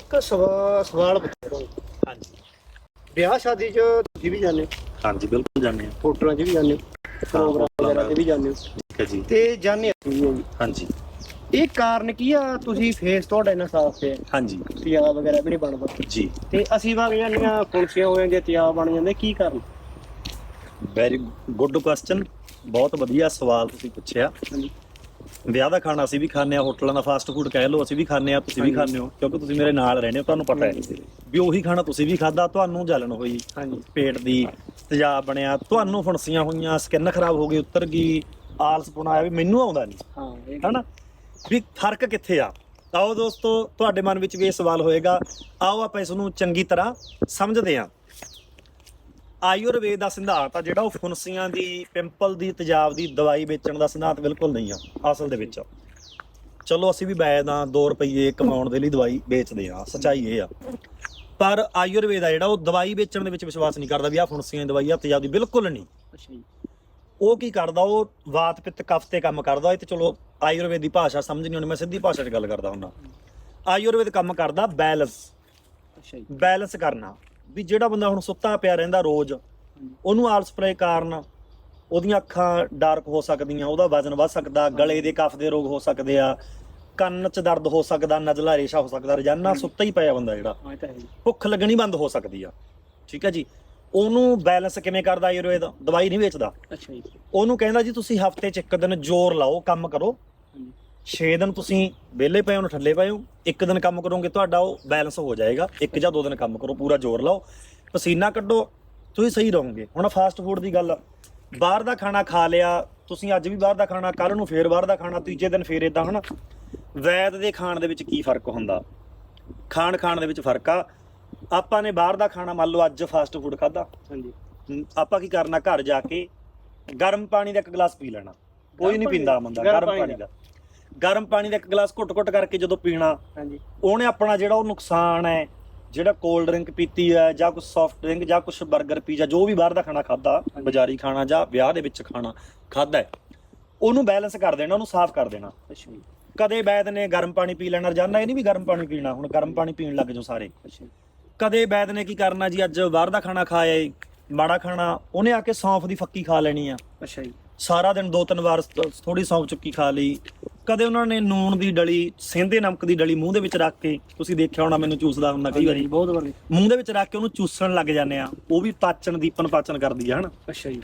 ਇੱਕ ਸਵਾ- ਸਵਾਲ ਪੁੱਛਣਾ ਹਾਂਜੀ। ਵਿਆਹ ਸ਼ਾਦੀ 'ਚ ਤੁਸੀਂ ਵੀ ਜਾਂਦੇ ਹੋ? ਹਾਂਜੀ ਬਿਲਕੁਲ ਜਾਣੇ ਆ ਹੋਟਲਾਂ 'ਚ ਵੀ ਜਾਂਦੇ ਹੋ? ਪ੍ਰੋਗਰਾਮ ਵਗੈਰਾ 'ਤੇ ਵੀ ਜਾਂਦੇ ਹੋ? ਠੀਕ ਹੈ ਜੀ। ਤੇ ਜਾਂਦੇ ਹੋ ਵੀ। ਹਾਂਜੀ। ਇਹ ਕਾਰਨ ਕੀ ਆ? ਤੁਸੀਂ ਫੇਸ ਤੁਹਾਡਾ ਇੰਨਾ ਸਾਫ਼ ਹੈ। ਹਾਂਜੀ। ਤਿਆਬ ਵਗੈਰਾ ਵੀ ਨਹੀਂ ਬਣਦਾ। ਜੀ। ਤੇ ਅਸੀਂ ਵਗ ਜਾਂਦੀਆਂ ਕੁਲਸੀਆਂ ਹੋ ਜਾਂਦੀਆਂ ਤਿਆਬ ਬਣ ਜਾਂਦੇ ਕੀ ਕਾਰਨ? ਵੈਰੀ ਗੁੱਡ ਕੁਐਸਚਨ ਬਹੁਤ ਵਧੀਆ ਸਵਾਲ ਤੁਸੀਂ ਪੁੱਛਿਆ। ਹਾਂਜੀ। ਵਿਆਹ ਦਾ ਖਾਣਾ ਅਸੀਂ ਵੀ ਖਾਂਦੇ ਆ ਹੋਟਲਾਂ ਦਾ ਫਾਸਟ ਫੂਡ ਕਹਿ ਲਓ ਅਸੀਂ ਵੀ ਖਾਂਦੇ ਆ ਤੁਸੀਂ ਵੀ। ਖਾਂਦੇ ਹੋ ਕਿਉਂਕਿ ਤੁਸੀਂ ਮੇਰੇ ਨਾਲ ਰਹਿੰਦੇ ਹੋ ਤੁਹਾਨੂੰ ਪਤਾ ਹੈ ਵੀ ਉਹੀ ਖਾਣਾ ਤੁਸੀਂ ਵੀ ਖਾਦਾ ਤੁਹਾਨੂੰ ਜਲਨ ਹੋਈ ਹਾਂਜੀ। ਪੇਟ ਦੀ ਤੇਜ਼ਾਬ ਬਣਿਆ ਤੁਹਾਨੂੰ ਫੁਣਸੀਆਂ ਹੋਈਆਂ ਸਕਿਨ ਖਰਾਬ ਹੋ ਗਈ ਉੱਤਰ ਗਈ ਆਲਸ ਆਇਆ ਵੀ ਮੈਨੂੰ ਆਉਂਦਾ ਨਹੀਂ ਹਨਾ? ਵੀ ਫ਼ਰਕ ਕਿੱਥੇ ਆ? ਆਓ ਦੋਸਤੋ ਤੁਹਾਡੇ ਮਨ ਵਿੱਚ ਵੀ ਇਹ ਸਵਾਲ ਹੋਏਗਾ ਆਓ ਆਪਾਂ ਇਸ ਨੂੰ ਚੰਗੀ ਤਰ੍ਹਾਂ ਸਮਝਦੇ ਹਾਂ। ਆਯੁਰਵੇਦ ਦਾ ਸਿਧਾਂਤ ਆ ਜਿਹੜਾ ਉਹ ਫੁੰਸੀਆਂ ਦੀ ਪਿੰਪਲ ਦੀ ਤੇਜ਼ਾਬ ਦੀ ਦਵਾਈ ਵੇਚਣ ਦਾ ਸਿਧਾਂਤ ਬਿਲਕੁਲ ਨਹੀਂ ਆ ਅਸਲ ਦੇ ਵਿੱਚ। ਚਲੋ ਅਸੀਂ ਵੀ ਆ 2 ਰੁਪਏ ਕਮਾਉਣ ਦੇ ਲਈ ਦਵਾਈ ਵੇਚਦੇ ਆ ਸੱਚਾਈ ਇਹ ਆ। ਪਰ ਆਯੁਰਵੇਦ ਆ ਜਿਹੜਾ ਉਹ ਦਵਾਈ ਵੇਚਣ ਦੇ ਵਿੱਚ ਵਿਸ਼ਵਾਸ ਨਹੀਂ ਕਰਦਾ ਵੀ ਆ ਫੁੰਸੀਆਂ ਦੀ ਦਵਾਈ ਆ ਤੇਜ਼ਾਬ ਦੀ ਬਿਲਕੁਲ ਨਹੀਂ। ਉਹ ਕੀ ਕਰਦਾ ਉਹ ਵਾਤ ਪਿੱਤ ਕਫ ਤੇ ਕੰਮ ਕਰਦਾ ਇਹ ਤੇ ਚਲੋ ਆਯੁਰਵੇਦ ਦੀ ਭਾਸ਼ਾ ਸਮਝ ਨਹੀਂ ਆਉਣੀ ਮੈਂ ਸਿੱਧੀ ਭਾਸ਼ਾ 'ਚ ਗੱਲ ਕਰਦਾ ਹੁੰਦਾ ਆਯੁਰਵੇਦ ਕੰਮ ਕਰਦਾ ਬੈਲੈਂਸ। ਅੱਛਾ ਜੀ। ਬੈਲੈਂਸ ਕਰਨਾ। ਵੀ ਜਿਹੜਾ ਬੰਦਾ ਹੁਣ ਸੁੱਤਾ ਪਿਆ ਰਹਿੰਦਾ ਰੋਜ਼ ਉਹਨੂੰ ਆਲਸ ਪਰੇ ਕਾਰਨ ਉਹਦੀਆਂ ਅੱਖਾਂ ਡਾਰਕ ਹੋ ਸਕਦੀਆਂ ਉਹਦਾ ਵਜ਼ਨ ਵੱਧ ਸਕਦਾ ਗਲੇ ਦੇ ਕਫ ਦੇ ਰੋਗ ਹੋ ਸਕਦੇ ਆ ਕੰਨ 'ਚ ਦਰਦ ਹੋ ਸਕਦਾ ਨਜ਼ਲਾ ਰੇਸ਼ਾ ਹੋ ਸਕਦਾ ਰੋਜ਼ਾਨਾ ਸੁੱਤਾ ਹੀ ਪਿਆ ਬੰਦਾ ਜਿਹੜਾ। ਭੁੱਖ ਲੱਗਣੀ ਬੰਦ ਹੋ ਸਕਦੀ ਆ। ਠੀਕ ਹੈ ਜੀ? ਉਹਨੂੰ ਬੈਲੈਂਸ ਕਿਵੇਂ ਕਰਦਾ ਆਯੁਰਵੇਦ? ਦਵਾਈ ਨਹੀਂ ਵੇਚਦਾ। ਅੱਛਾ ਜੀ। ਉਹਨੂੰ ਕਹਿੰਦਾ ਜੀ ਤੁਸੀਂ ਹਫ਼ਤੇ 'ਚ ਇੱਕ ਦਿਨ ਜ਼ੋਰ ਲਾਓ ਕੰਮ ਕਰੋ। 6 ਦਿਨ ਤੁਸੀਂ ਵਿਹਲੇ ਪਏ ਹੋ ਠੱਲੇ ਪਏ ਹੋ ਇੱਕ ਦਿਨ ਕੰਮ ਕਰੋਗੇ ਤੁਹਾਡਾ ਉਹ ਬੈਲੈਂਸ ਹੋ ਜਾਏਗਾ। ਇੱਕ ਜਾਂ ਦੋ ਦਿਨ ਕੰਮ ਕਰੋ ਪੂਰਾ ਜ਼ੋਰ ਲਾਓ। ਪਸੀਨਾ ਕੱਢੋ ਤੁਸੀਂ ਸਹੀ ਰਹੋਗੇ। ਹੁਣ ਫਾਸਟ ਫੂਡ ਦੀ ਗੱਲ ਬਾਹਰ ਦਾ ਖਾਣਾ ਖਾ ਲਿਆ ਤੁਸੀਂ ਅੱਜ ਵੀ ਬਾਹਰ ਦਾ ਖਾਣਾ ਕੱਲ ਨੂੰ ਫੇਰ ਬਾਹਰ ਦਾ ਖਾਣਾ ਤੀਜੇ ਦਿਨ ਫੇਰ ਇਦਾਂ ਹਨਾ? ਵੈਦ ਦੇ ਖਾਣ ਦੇ ਵਿੱਚ ਕੀ ਫ਼ਰਕ ਹੁੰਦਾ? ਖਾਣ ਖਾਣ ਦੇ ਵਿੱਚ ਫ਼ਰਕ ਆ। ਆਪਾਂ ਨੇ ਬਾਹਰ ਦਾ ਖਾਣਾ ਮੰਨ ਲਓ ਅੱਜ ਫਾਸਟ ਫੂਡ ਖਾਦਾ ਹਾਂਜੀ। ਆਪਾਂ ਕੀ ਕਰਨਾ ਘਰ ਜਾ ਕੇ ਗਰਮ ਪਾਣੀ ਦਾ ਇੱਕ ਗਲਾਸ ਪੀ ਲੈਣਾ। ਕੋਈ ਨਹੀਂ ਪੀਂਦਾ? ਬੰਦਾ ਗਰਮ ਪਾਣੀ ਦਾ। ਗਰਮ ਪਾਣੀ ਦਾ ਇੱਕ ਗਲਾਸ ਘੁੱਟ-ਘੁੱਟ ਕਰਕੇ ਜਦੋਂ ਪੀਣਾ ਹਾਂਜੀ। ਉਹਨੇ ਆਪਣਾ ਜਿਹੜਾ ਉਹ ਨੁਕਸਾਨ ਹੈ ਜਿਹੜਾ ਕੋਲਡ ਡਰਿੰਕ ਪੀਤੀ ਹੈ ਜਾਂ ਕੁਝ ਸੌਫਟ ਡਰਿੰਕ ਜਾਂ ਕੁਝ 버ਗਰ ਪੀਜ਼ਾ ਜੋ ਵੀ ਬਾਹਰ ਦਾ ਖਾਣਾ ਖਾਦਾ। ਬਾਜ਼ਾਰੀ ਖਾਣਾ ਜਾਂ ਵਿਆਹ ਦੇ ਵਿੱਚ ਖਾਣਾ ਖਾਦਾ ਉਹਨੂੰ ਬੈਲੈਂਸ ਕਰ ਦੇਣਾ ਉਹਨੂੰ ਸਾਫ਼ ਕਰ ਦੇਣਾ। ਕਦੇ ਵੈਦ ਨੇ ਗਰਮ ਪਾਣੀ ਪੀ ਲੈਣਾ ਰੋਜ਼ਾਨਾ ਇਹ ਨਹੀਂ ਵੀ ਗਰਮ ਪਾਣੀ ਪੀਣਾ ਹੁਣ ਗਰਮ ਪਾਣੀ ਪੀਣ ਲੱਗ ਜਾਓ ਸਾਰੇ। ਕਦੇ ਵੈਦ ਨੇ ਕੀ ਕਰਨਾ ਜੀ ਅੱਜ ਬਾਹਰ ਦਾ ਖਾਣਾ ਖਾਇਆ ਏ ਮਾੜਾ ਖਾਣਾ ਉਹਨੇ ਆ ਕੇ ਸੌਂਫ ਦੀ ਫੱਕੀ ਖਾ ਲੈਣੀ ਆ। ਅੱਛਾ ਜੀ। ਸਾਰਾ ਦਿਨ ਦੋ ਤਿੰਨ ਵਾਰ ਥੋੜੀ ਸੌਂਫ ਚੁੱਕੀ ਖਾ ਲਈ ਕਦੇ ਉਹਨਾਂ ਨੇ ਨੂਣ ਦੀ ਡਲੀ ਸਿੰਧੇ ਨਮਕ ਦੀ ਡਲੀ ਮੂੰਹ ਦੇ ਵਿੱਚ ਰੱਖ ਕੇ ਤੁਸੀਂ ਦੇਖਿਆ ਹੋਣਾ ਮੈਨੂੰ ਚੂਸਦਾ ਹੁੰਦਾ ਕਈ ਵਾਰੀ। ਬਹੁਤ ਵਾਰੀ ਮੂੰਹ ਦੇ ਵਿੱਚ ਰੱਖ ਕੇ ਉਹਨੂੰ ਚੂਸਣ ਲੱਗ ਜਾਂਦੇ ਆ। ਉਹ ਵੀ ਪਾਚਨ ਦੀਪਨ ਪਾਚਨ ਕਰਦੀ ਆ ਹਨਾ? ਅੱਛਾ ਜੀ।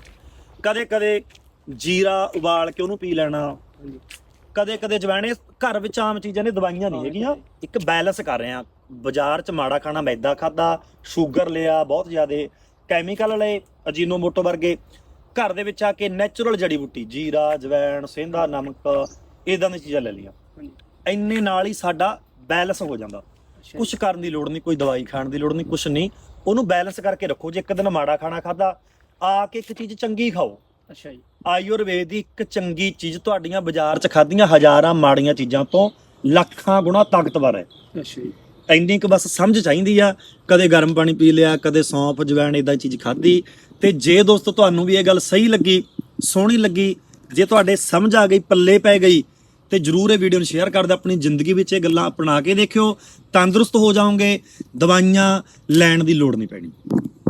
ਕਦੇ ਕਦੇ ਜੀਰਾ ਉਬਾਲ ਕੇ ਉਹਨੂੰ ਪੀ ਲੈਣਾ। ਕਦੇ ਕਦੇ ਜਵੈਣੇ ਘਰ ਵਿੱਚ ਆਮ ਚੀਜ਼ਾਂ ਨੇ ਦਵਾਈਆਂ ਨਹੀਂ ਹੈਗੀਆਂ। ਇੱਕ ਬੈਲੈਂਸ ਕਰ ਰਹੇ ਆ। ਬਾਜ਼ਾਰ 'ਚ ਮਾੜਾ ਖਾਣਾ ਮੈਦਾ ਖਾਦਾ ਸ਼ੂਗਰ ਲਿਆ ਬਹੁਤ ਜ਼ਿਆਦੇ। ਕੈਮੀਕਲ ਲਏ ਅਜੀਨੋਮੋਟੋ ਵਰਗੇ। ਘਰ ਦੇ ਵਿੱਚ ਆ ਕੇ ਨੈਚੁਰਲ ਜੜੀ ਬੂਟੀ ਜੀਰਾ ਜਵੈਣ ਸਿੰਧਾ ਨਮਕ ਇਦਾਂ ਦੀਆਂ ਚੀਜ਼ਾਂ ਲੈ ਲਈਆਂ। ਇੰਨੇ ਨਾਲ ਹੀ ਸਾਡਾ ਬੈਲੈਂਸ ਹੋ ਜਾਂਦਾ। ਕੁਝ ਕਰਨ ਦੀ ਲੋੜ ਨਹੀਂ ਕੋਈ ਦਵਾਈ ਖਾਣ ਦੀ ਲੋੜ ਨਹੀਂ ਕੁਝ ਨਹੀਂ। ਉਹਨੂੰ ਬੈਲੈਂਸ ਕਰਕੇ ਰੱਖੋ। ਜੇ ਇੱਕ ਦਿਨ ਮਾੜਾ ਖਾਣਾ ਖਾਦਾ ਆ ਕੇ ਇੱਕ ਚੀਜ਼ ਚੰਗੀ ਖਾਓ। ਅੱਛਾ ਜੀ। ਆਯੁਰਵੇਦ ਦੀ ਇੱਕ ਚੰਗੀ ਚੀਜ਼ ਤੁਹਾਡੀਆਂ ਬਾਜ਼ਾਰ 'ਚ ਖਾਧੀਆਂ ਹਜ਼ਾਰਾਂ ਮਾੜੀਆਂ ਚੀਜ਼ਾਂ ਤੋਂ ਲੱਖਾਂ ਗੁਣਾ ਤਾਕਤਵਰ ਹੈ। ਅੱਛਾ ਜੀ। ਇੰਨੀ ਕੁ ਬਸ ਸਮਝ ਚਾਹੀਦੀ ਆ ਕਦੇ ਗਰਮ ਪਾਣੀ ਪੀ ਲਿਆ ਕਦੇ ਸੌਂਫ ਜਵੈਣ ਇਦਾਂ ਚੀਜ਼ ਖਾਧੀ। ਤੇ ਜੇ ਦੋਸਤੋ ਤੁਹਾਨੂੰ ਵੀ ਇਹ ਗੱਲ ਸਹੀ ਲੱਗੀ ਸੋਹਣੀ ਲੱਗੀ ਜੇ ਤੁਹਾਡੇ ਸਮਝ ਆ ਗਈ ਪੱਲੇ ਪੈ ਗਈ ਤੇ ਜਰੂਰ ਇਹ ਵੀਡੀਓ ਨੂੰ ਸ਼ੇਅਰ ਕਰ ਦਿਓ ਆਪਣੀ ਜ਼ਿੰਦਗੀ ਵਿੱਚ ਇਹ ਗੱਲਾਂ ਅਪਣਾ ਕੇ ਦੇਖਿਓ, ਤੰਦਰੁਸਤ ਹੋ ਜਾਓਗੇ, ਦਵਾਈਆਂ ਲੈਣ ਦੀ ਲੋੜ ਨਹੀਂ ਪੈਣੀ।